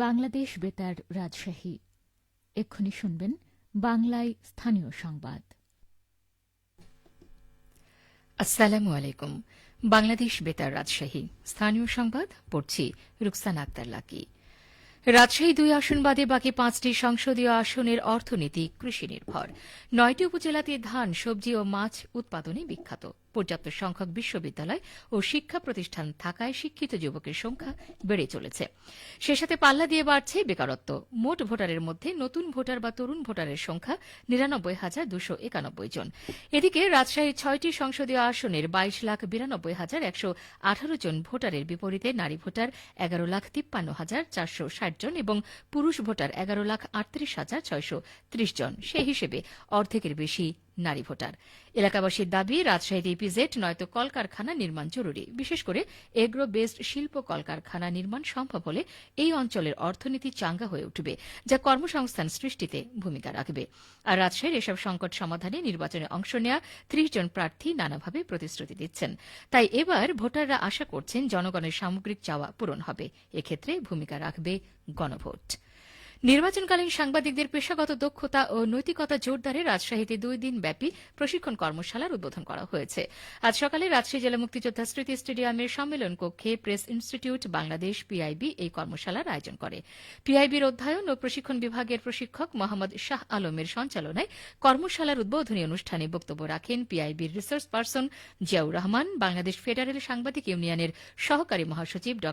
বাংলাদেশ বেতার রাজশাহী। এক্ষুনি শুনবেন বাংলায় স্থানীয় সংবাদ। আসসালামু আলাইকুম। বাংলাদেশ বেতার রাজশাহী। স্থানীয় সংবাদ, পড়ছি রুকসান আক্তার লাকি। রাজশাহী দুই আসন বাদে বাকি পাঁচটি সংসদীয় আসনের অর্থনীতি কৃষি নির্ভর নয়টি উপজেলাতে ধান, সবজি ও মাছ উৎপাদনে বিখ্যাত। পর্যাপ্ত সংখ্যক বিশ্ববিদ্যালয় ও শিক্ষা প্রতিষ্ঠান থাকায় শিক্ষিত যুবকের সংখ্যা বেড়ে চলেছে। সে সাথে পাল্লা দিয়ে বাড়ছে বেকারত্ব। মোট ভোটারের মধ্যে নতুন ভোটার বা তরুণ ভোটারের সংখ্যা নিরানব্বই হাজার দুশো একানব্বই জন। এদিকে রাজশাহীর ছয়টি সংসদীয় আসনের বাইশ লাখ বিরানব্বই হাজার একশো আঠারো জন ভোটারের বিপরীতে নারী ভোটার এগারো লাখ তিপ্পান্ন হাজার চারশো ষাট জন এবং পুরুষ ভোটার এগারো লাখ আটত্রিশ হাজার ছয়শো ত্রিশ জন। সে হিসেবে অর্ধেকের বেশি নারী ভোটার। এলাকাবাসীর দাবি, রাজশাহীর ইপিজেড নয়তো কলকারখানা নির্মাণ জরুরি। বিশেষ করে এগ্রো বেসড শিল্প কলকারখানা নির্মাণ সম্ভব হলে এই অঞ্চলের অর্থনীতি চাঙ্গা হয়ে উঠবে, যা কর্মসংস্থান সৃষ্টিতে ভূমিকা রাখবে। আর রাজশাহীর এসব সংকট সমাধানে নির্বাচনে অংশ নেওয়া ত্রিশ জন প্রার্থী নানাভাবে প্রতিশ্রুতি দিচ্ছেন। তাই এবার ভোটাররা আশা করছেন জনগণের সামগ্রিক চাওয়া পূরণ হবে। এক্ষেত্রে ভূমিকা রাখবে গণভোট। নির্বাচনকালীন সাংবাদিকদের পেশাগত দক্ষতা ও নৈতিকতা জোরদারে রাজশাহীতে দুই দিন ব্যাপী প্রশিক্ষণ কর্মশালার উদ্বোধন করা হয়েছে। আজ সকালে রাজশাহী জেলা মুক্তিযোদ্ধা স্মৃতি স্টেডিয়ামের সম্মেলন কক্ষে প্রেস ইনস্টিটিউট বাংলাদেশ পিআইবি এই কর্মশালার আয়োজন করে। পিআইবির অধ্যয়ন ও প্রশিক্ষণ বিভাগের প্রশিক্ষক মোহাম্মদ শাহ আলমের সঞ্চালনায় কর্মশালার উদ্বোধনী অনুষ্ঠানে বক্তব্য রাখেন পিআইবির research person Ziaur Rahman, Bangladesh federal সাংবাদিক ইউনিয়নের সহকারী মহাসচিব ড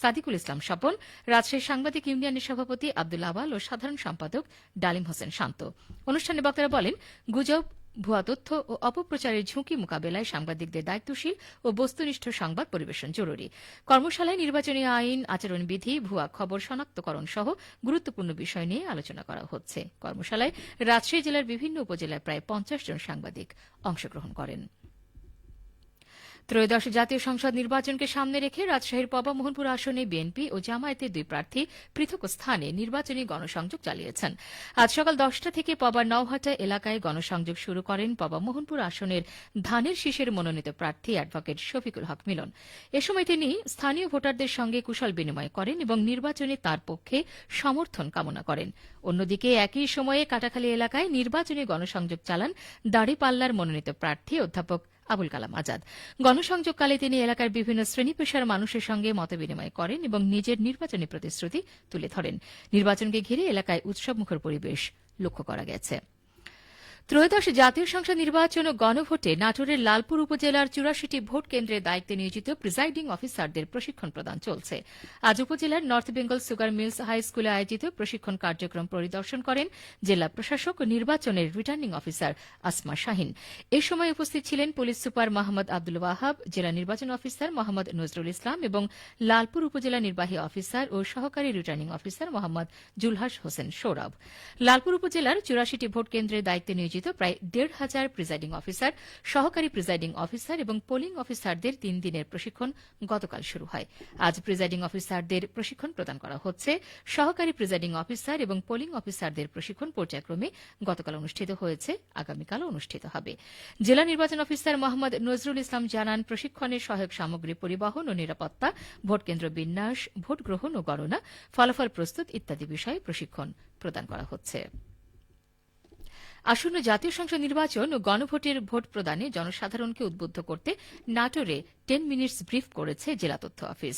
সাদিকুল ইসলাম স্বপন, রাজশাহী সাংবাদিক ইউনিয়নের সভাপতি আব্দুল আওয়াল ও সাধারণ সম্পাদক ডালিম হোসেন শান্ত। অনুষ্ঠানে বক্তারা বলেন, গুজব, ভুয়া তথ্য ও অপপ্রচারের ঝুঁকি মোকাবেলায় সাংবাদিকদের দায়িত্বশীল ও বস্তুনিষ্ঠ সংবাদ পরিবেশন জরুরি। কর্মশালায় নির্বাচনী আইন, আচরণবিধি, ভুয়া খবর শনাক্তকরণ সহ গুরুত্বপূর্ণ বিষয় নিয়ে আলোচনা করা হচ্ছে। কর্মশালায় রাজশাহী জেলার বিভিন্ন উপজেলায় প্রায় পঞ্চাশ জন সাংবাদিক অংশগ্রহণ করেন। ত্রয়োদশ জাতীয় সংসদ নির্বাচনকে সামনে রেখে রাজশাহীর পবা মোহনপুর আসনে বিএনপি ও জামায়াতের দুই প্রার্থী পৃথক স্থানে নির্বাচনী গণসংযোগ চালিয়েছেন। আজ সকাল দশটা থেকে পবা নওহাটা এলাকায় গণসংযোগ শুরু করেন পবা মোহনপুর আসনের ধানের শীষের মনোনীত প্রার্থী অ্যাডভোকেট শফিকুল হক মিলন। এ সময় তিনি স্থানীয় ভোটারদের সঙ্গে কুশল বিনিময় করেন এবং নির্বাচনে তার পক্ষে সমর্থন কামনা করেন। অন্যদিকে একই সময়ে কাটাখালী এলাকায় নির্বাচনী গণসংযোগ চালান দাড়িপাল্লার মনোনীত প্রার্থী অধ্যাপক আবুল কালাম আজাদ। গণসংযোগকালে তিনি এলাকার বিভিন্ন শ্রেণি পেশার মানুষের সঙ্গে মত বিনিময় করেন এবং নিজের নির্বাচনী প্রতিশ্রুতি তুলে ধরেন। নির্বাচনকে ঘিরে এলাকায় উৎসবমুখর পরিবেশ লক্ষ্য করা গেছে। ত্রয়োদশ জাতীয় সংসদ নির্বাচন ও গণভোটে নাটোরের লালপুর উপজেলার চুরাশিটি ভোট কেন্দ্রের দায়িত্বে নিয়োজিত প্রিজাইডিং অফিসারদের প্রশিক্ষণ প্রদান চলছে। আজ উপজেলার north Bengal sugar mills high স্কুলে আয়োজিত প্রশিক্ষণ কার্যক্রম পরিদর্শন করেন জেলা প্রশাসক ও নির্বাচনের রিটার্নিং অফিসার আসমা শাহিন। এ সময় উপস্থিত ছিলেন পুলিশ সুপার মোহাম্মদ আব্দুল ওয়াহাব, জেলা নির্বাচন অফিসার মোহাম্মদ নজরুল ইসলাম এবং লালপুর উপজেলা নির্বাহী অফিসার ও সহকারী রিটার্নিং অফিসার মোহাম্মদ জুলহাস হোসেন সৌরভ। লালপুর উপজেলার চুরাশিটি ভোট কেন্দ্রের দায়িত্বে নিয়োজিত প্রায় দেড় হাজার প্রিজাইডিং অফিসার সহকারী প্রিজাইডিং অফিসার এবং পোলিং অফিসারদের তিন দিনের প্রশিক্ষণ গতকাল শুরু হয়। আজ প্রিজাইডিং অফিসারদের প্রশিক্ষণ প্রদান করা হচ্ছে। সহকারী প্রিজাইডিং অফিসার এবং পোলিং অফিসারদের প্রশিক্ষণ পর্যায়ক্রমে গতকাল অনুষ্ঠিত হয়েছে আগামীকালও অনুষ্ঠিত হবে। জেলা নির্বাচন অফিসার মোহাম্মদ নজরুল ইসলাম জানান প্রশিক্ষণের সহায়ক সামগ্রী পরিবহন ও নিরাপত্তা ভোটকেন্দ্র বিন্যাস, ভোট গ্রহণ ও গণনা, ফলাফল প্রস্তুত ইত্যাদি বিষয়ে প্রশিক্ষণ প্রদান করা হচ্ছে। আসন্ন জাতীয় সংসদ নির্বাচন ও গণভোটের ভোট প্রদানে জনসাধারণকে উদ্বুদ্ধ করতে নাটোরে টেন মিনিটস ব্রিফ করেছে জেলা তথ্য অফিস।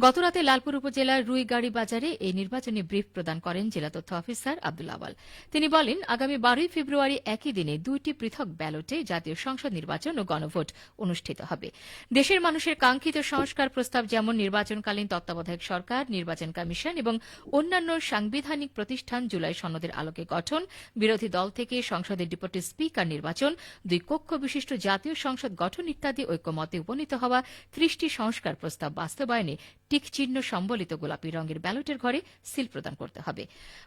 গতরাতে লালপুর উপজেলার রুইগাড়ি বাজারে এই নির্বাচনী ব্রিফ প্রদান করেন জেলা তথ্য অফিসার আব্দুল আওয়াল। তিনি বলেন, আগামী বারোই ফেব্রুয়ারি একই দিনে দুইটি পৃথক ব্যালটে জাতীয় সংসদ নির্বাচন ও গণভোট অনুষ্ঠিত হবে। দেশের মানুষের কাঙ্ক্ষিত সংস্কার প্রস্তাব যেমন নির্বাচনকালীন তত্ত্বাবধায়ক সরকার, নির্বাচন কমিশন এবং অন্যান্য সাংবিধানিক প্রতিষ্ঠান জুলাই সনদের আলোকে গঠন, বিরোধী দল থেকে সংসদের ডেপুটি স্পিকার নির্বাচন, দুই কক্ষ বিশিষ্ট জাতীয় সংসদ গঠন ইত্যাদি ঐক্যমতে উপনীত হওয়া ত্রিশটি সংস্কার প্রস্তাব বাস্তবায়নে টিক চিহ্ন সম্বলিত গোলাপি রঙের ব্যালটের ঘরে সিল প্রদান করতে হবে।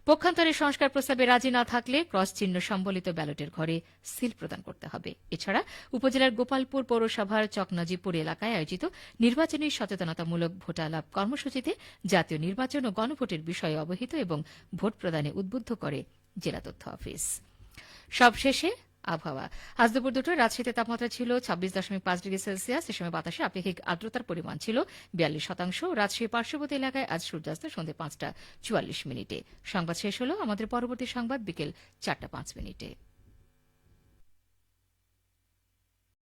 পক্ষান্তরে সংস্কার প্রস্তাবে রাজি না থাকলে ক্রস চিহ্ন সম্বলিত ব্যালটের ঘরে সিল প্রদান করতে হবে। এছাড়া উপজেলার গোপালপুর পৌরসভার চকনজিপুর এলাকায় আয়োজিত নির্বাচনী সচেতনতামূলক ভোটালাপ কর্মসূচিতে জাতীয় নির্বাচন ও গণভোটের বিষয়ে অবহিত এবং ভোট প্রদানে উদ্বুদ্ধ করে জেলা তথ্য অফিস। সবশেষে আবহাওয়া। আজ দুপুর দুটো রাজশাহীতে তাপমাত্রা ছিল ছাব্বিশ দশমিক পাঁচ ডিগ্রি সেলসিয়াস, এ সময় বাতাসে আপেক্ষিক আর্দ্রতার পরিমাণ ছিল বিয়াল্লিশ শতাংশ। রাজশাহী পার্শ্ববর্তী এলাকায় আজ সূর্যাস্ত সন্ধে পাঁচটা চুয়াল্লিশ মিনিটে। সংবাদ শেষ হল আমাদের পরবর্তী সংবাদ বিকেল চারটা পাঁচ মিনিটে।